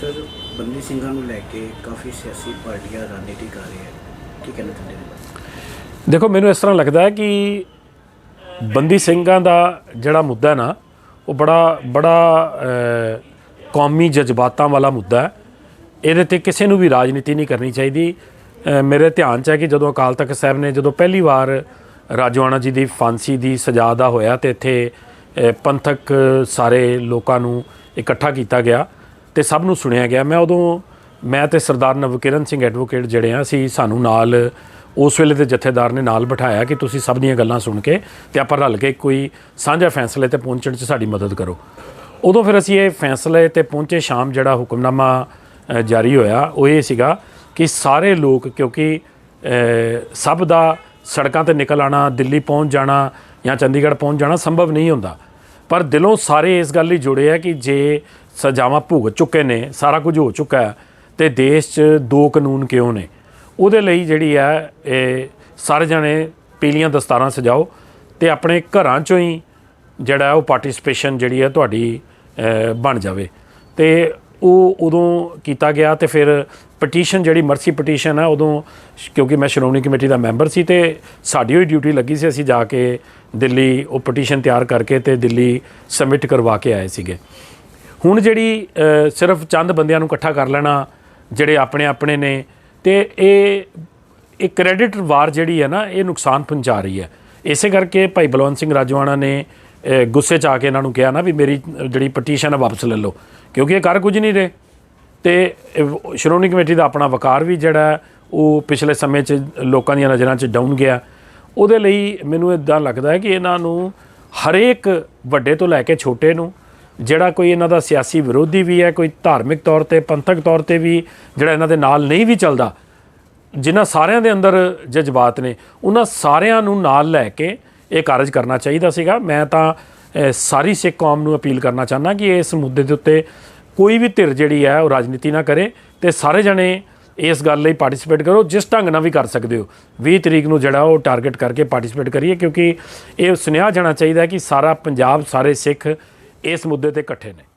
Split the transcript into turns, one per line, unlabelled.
Sir, ਬੰਦੀ ਸਿੰਘਾਂ ਨੂੰ ਲੈ ਕੇ ਕਾਫੀ ਸਿਆਸੀ ਪਾਰਟੀਆਂ ਰਣਨੀਤੀ ਕਰ ਰਹੀਆਂ ਕੀ ਕਹਿਣਾ ਚਾਹੁੰਦੇ ਨੇ?
ਦੇਖੋ, ਮੈਨੂੰ ਇਸ ਤਰ੍ਹਾਂ ਲੱਗਦਾ ਹੈ ਕਿ ਬੰਦੀ ਸਿੰਘਾਂ ਦਾ ਜਿਹੜਾ ਮੁੱਦਾ ਨਾ, ਉਹ ਬੜਾ ਬੜਾ ਕੌਮੀ ਜਜ਼ਬਾਤਾਂ ਵਾਲਾ ਮੁੱਦਾ ਹੈ। ਇਹਦੇ ਤੇ ਕਿਸੇ ਨੂੰ ਵੀ ਰਾਜਨੀਤੀ ਨਹੀਂ ਕਰਨੀ ਚਾਹੀਦੀ। ਮੇਰੇ ਧਿਆਨ 'ਚ ਹੈ ਕਿ ਜਦੋਂ ਅਕਾਲ ਤਖਤ ਸਾਹਿਬ ਨੇ ਜਦੋਂ ਪਹਿਲੀ ਵਾਰ ਰਾਜਵਾਨਾ ਜੀ ਦੀ ਫਾਂਸੀ ਦੀ ਸਜ਼ਾ ਦਾ ਹੋਇਆ ਤੇ ਇੱਥੇ ਪੰਥਕ ਸਾਰੇ ਲੋਕਾਂ ਨੂੰ ਇਕੱਠਾ ਕੀਤਾ ਗਿਆ ਤੇ ਸਭ ਨੂੰ ਸੁਣਿਆ ਗਿਆ। ਮੈਂ ਉਦੋਂ, ਮੈਂ ਤੇ ਸਰਦਾਰ ਨਵਕਿਰਨ ਸਿੰਘ ਐਡਵੋਕੇਟ ਜਿਹੜੇ ਆ, ਅਸੀਂ ਸਾਨੂੰ ਨਾਲ ਉਸ ਵੇਲੇ ਦੇ ਜਥੇਦਾਰ ਨੇ ਨਾਲ ਬਿਠਾਇਆ ਕਿ ਤੁਸੀਂ ਸਭ ਦੀਆਂ ਗੱਲਾਂ ਸੁਣ ਕੇ ਤੇ ਆਪਾਂ ਰਲ ਕੇ ਕੋਈ ਸਾਂਝਾ ਫੈਸਲੇ ਤੇ ਪਹੁੰਚਣ 'ਚ ਸਾਡੀ ਮਦਦ ਕਰੋ। ਉਦੋਂ ਫਿਰ ਅਸੀਂ ਇਹ ਫੈਸਲੇ ਤੇ ਪਹੁੰਚੇ ਸ਼ਾਮ ਜਿਹੜਾ ਹੁਕਮਨਾਮਾ ਜਾਰੀ ਹੋਇਆ, ਉਹ ਇਹ ਸੀਗਾ ਕਿ ਸਾਰੇ ਲੋਕ ਕਿਉਂਕਿ ਸਭ ਦਾ ਸੜਕਾਂ ਤੇ ਨਿਕਲ ਆਣਾ, ਦਿੱਲੀ ਪਹੁੰਚ ਜਾਣਾ ਜਾਂ ਚੰਡੀਗੜ੍ਹ ਪਹੁੰਚ ਜਾਣਾ ਸੰਭਵ ਨਹੀਂ ਹੁੰਦਾ। ਪਰ ਦਿਲੋਂ ਸਾਰੇ ਇਸ ਗੱਲ ਲਈ ਜੁੜੇ ਆ ਕਿ ਜੇ ਸਜ਼ਾਵਾਂ ਭੁਗਤ ਚੁੱਕੇ ਨੇ, ਸਾਰਾ ਕੁਝ ਹੋ ਚੁੱਕਾ ਹੈ, ਤੇ ਦੇਸ਼ 'ਚ ਦੋ ਕਾਨੂੰਨ ਕਿਉਂ ਨੇ? ਉਹਦੇ ਲਈ ਜਿਹੜੀ ਹੈ ਇਹ ਸਾਰੇ ਜਣੇ ਪੀਲੀਆਂ ਦਸਤਾਰਾਂ ਸਜਾਓ ਤੇ ਆਪਣੇ ਘਰਾਂ 'ਚੋਂ ਹੀ ਜਿਹੜਾ ਉਹ ਪਾਰਟਿਸਿਪੇਸ਼ਨ ਜਿਹੜੀ ਹੈ ਤੁਹਾਡੀ ਬਣ ਜਾਵੇ। ਤੇ ਉਹ ਉਦੋਂ ਕੀਤਾ ਗਿਆ ਤੇ ਫਿਰ ਪਟੀਸ਼ਨ ਜਿਹੜੀ ਮਰਸੀ ਪਟੀਸ਼ਨ ਹੈ ਉਦੋਂ ਕਿਉਂਕਿ ਮੈਂ ਸ਼੍ਰੋਮਣੀ ਕਮੇਟੀ ਦਾ ਮੈਂਬਰ ਸੀ ਤੇ ਸਾਡੀ ਹੋਈ ਡਿਊਟੀ ਲੱਗੀ ਸੀ ਅਸੀਂ ਜਾ ਕੇ ਦਿੱਲੀ ਉਹ ਪਟੀਸ਼ਨ ਤਿਆਰ ਕਰਕੇ ਤੇ ਦਿੱਲੀ ਸਬਮਿਟ ਕਰਵਾ ਕੇ ਆਏ ਸੀਗੇ। ਹੁਣ ਜਿਹੜੀ ਸਿਰਫ ਚੰਦ ਬੰਦਿਆਂ ਨੂੰ ਇਕੱਠਾ ਕਰ ਲੈਣਾ ਜਿਹੜੇ ਆਪਣੇ ਆਪਣੇ ਨੇ ਤੇ ਇਹ ਇਹ ਕ੍ਰੈਡਿਟ ਵਾਰ ਜਿਹੜੀ ਹੈ ਨਾ, ਇਹ ਨੁਕਸਾਨ ਪਹੁੰਚਾ ਰਹੀ ਹੈ। ਇਸੇ ਕਰਕੇ ਭਾਈ ਬਲਵੰਤ ਸਿੰਘ ਰਾਜਵਾਨਾ ਨੇ ਗੁੱਸੇ 'ਚ ਆ ਕੇ ਇਹਨਾਂ ਨੂੰ ਕਿਹਾ ਨਾ ਵੀ ਮੇਰੀ ਜਿਹੜੀ ਪਟੀਸ਼ਨ ਹੈ ਵਾਪਸ ਲੈ ਲਓ। ਕਿਉਂਕਿ ਇਹ ਕਰ ਕੁਝ ਨਹੀਂ ਰਹੇ। ਤੇ ਸ਼੍ਰੋਮਣੀ ਕਮੇਟੀ ਦਾ ਆਪਣਾ ਵਕਾਰ ਵੀ ਜਿਹੜਾ ਉਹ ਪਿਛਲੇ ਸਮੇਂ 'ਚ ਲੋਕਾਂ ਦੀਆਂ ਨਜ਼ਰਾਂ 'ਚ ਡਾਊਨ ਗਿਆ। ਉਹਦੇ ਲਈ ਮੈਨੂੰ ਇਦਾਂ ਲੱਗਦਾ ਹੈ ਕਿ ਇਹਨਾਂ ਨੂੰ ਹਰੇਕ ਵੱਡੇ ਤੋਂ ਲੈ ਕੇ ਛੋਟੇ ਨੂੰ, ਜਿਹੜਾ ਕੋਈ ਇਹਨਾਂ ਦਾ ਸਿਆਸੀ ਵਿਰੋਧੀ ਵੀ ਹੈ, ਕੋਈ ਧਾਰਮਿਕ ਤੌਰ ਤੇ, ਪੰਥਕ ਤੌਰ ਤੇ ਵੀ ਜਿਹੜਾ ਇਹਨਾਂ ਦੇ ਨਾਲ ਨਹੀਂ ਵੀ ਚੱਲਦਾ, ਜਿਨ੍ਹਾਂ ਸਾਰਿਆਂ ਦੇ ਅੰਦਰ ਜਜ਼ਬਾਤ ਨੇ, ਉਹਨਾਂ ਸਾਰਿਆਂ ਨੂੰ ਨਾਲ ਲੈ ਕੇ ਇਹ ਕਾਰਜ ਕਰਨਾ ਚਾਹੀਦਾ ਸੀਗਾ। ਮੈਂ ਤਾਂ ਸਾਰੀ ਸਿੱਖ ਕੌਮ ਨੂੰ ਅਪੀਲ ਕਰਨਾ ਚਾਹੁੰਦਾ ਕਿ ਇਸ ਮੁੱਦੇ ਦੇ ਉੱਤੇ ਕੋਈ ਵੀ ਧਿਰ ਜਿਹੜੀ ਹੈ ਉਹ ਰਾਜਨੀਤੀ ਨਾ ਕਰੇ ਤੇ ਸਾਰੇ ਜਣੇ ਇਸ ਗੱਲ ਲਈ ਪਾਰਟਿਸਿਪੇਟ ਕਰੋ, ਜਿਸ ਢੰਗ ਨਾਲ ਵੀ ਕਰ ਸਕਦੇ ਹੋ। 20 ਤਰੀਕ ਨੂੰ ਜਿਹੜਾ ਉਹ ਟਾਰਗੇਟ ਕਰਕੇ ਪਾਰਟਿਸਿਪੇਟ ਕਰੀਏ, ਕਿਉਂਕਿ ਇਹ ਸੁਨੇਹਾ ਜਾਣਾ ਚਾਹੀਦਾ ਕਿ ਸਾਰਾ ਪੰਜਾਬ, ਸਾਰੇ ਸਿੱਖ ਇਸ ਮੁੱਦੇ ਤੇ ਇਕੱਠੇ ਨੇ।